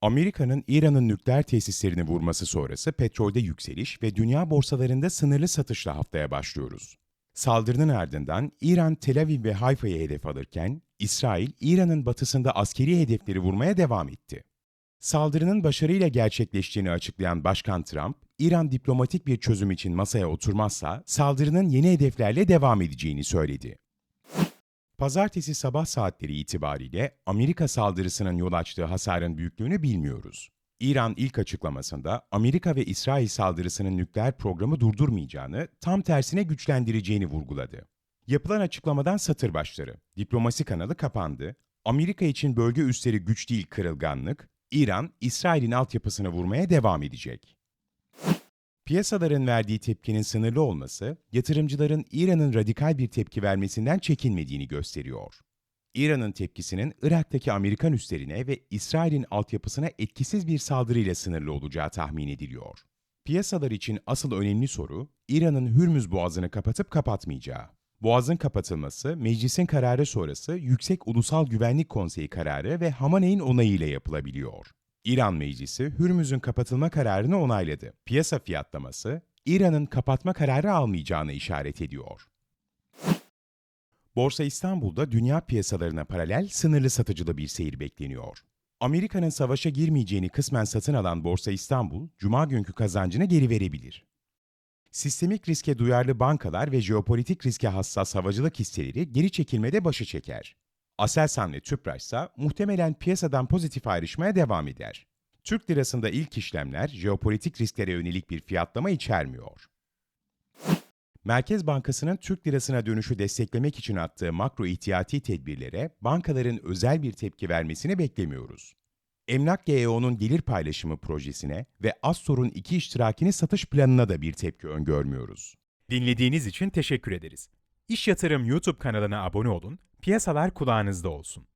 Amerika'nın İran'ın nükleer tesislerini vurması sonrası petrolde yükseliş ve dünya borsalarında sınırlı satışla haftaya başlıyoruz. Saldırının ardından İran Tel Aviv ve Hayfa'yı hedef alırken İsrail İran'ın batısında askeri hedefleri vurmaya devam etti. Saldırının başarıyla gerçekleştiğini açıklayan Başkan Trump, İran diplomatik bir çözüm için masaya oturmazsa saldırının yeni hedeflerle devam edeceğini söyledi. Pazartesi sabah saatleri itibariyle Amerika saldırısının yol açtığı hasarın büyüklüğünü bilmiyoruz. İran ilk açıklamasında Amerika ve İsrail saldırısının nükleer programı durdurmayacağını, tam tersine güçlendireceğini vurguladı. Yapılan açıklamadan satır başları. Diplomasi kanalı kapandı. Amerika için bölge üsleri güç değil kırılganlık. İran, İsrail'in altyapısını vurmaya devam edecek. Piyasaların verdiği tepkinin sınırlı olması, yatırımcıların İran'ın radikal bir tepki vermesinden çekinmediğini gösteriyor. İran'ın tepkisinin Irak'taki Amerikan üslerine ve İsrail'in altyapısına etkisiz bir saldırıyla sınırlı olacağı tahmin ediliyor. Piyasalar için asıl önemli soru, İran'ın Hürmüz Boğazı'nı kapatıp kapatmayacağı. Boğazın kapatılması, meclisin kararı sonrası Yüksek Ulusal Güvenlik Konseyi kararı ve Hamaney'in onayıyla yapılabiliyor. İran Meclisi Hürmüz'ün kapatılma kararını onayladı. Piyasa fiyatlaması, İran'ın kapatma kararı almayacağını işaret ediyor. Borsa İstanbul'da dünya piyasalarına paralel sınırlı satıcılı bir seyir bekleniyor. Amerika'nın savaşa girmeyeceğini kısmen satın alan Borsa İstanbul, cuma günkü kazancını geri verebilir. Sistemik riske duyarlı bankalar ve jeopolitik riske hassas havacılık hisseleri geri çekilmede başı çeker. Aselsan ve Tüpraş ise muhtemelen piyasadan pozitif ayrışmaya devam eder. Türk lirasında ilk işlemler jeopolitik risklere yönelik bir fiyatlama içermiyor. Merkez Bankası'nın Türk lirasına dönüşü desteklemek için attığı makro ihtiyati tedbirlere bankaların özel bir tepki vermesini beklemiyoruz. Emlak GEO'nun gelir paylaşımı projesine ve Astor'un iki iştirakini satış planına da bir tepki öngörmüyoruz. Dinlediğiniz için teşekkür ederiz. İş Yatırım YouTube kanalına abone olun, piyasalar kulağınızda olsun.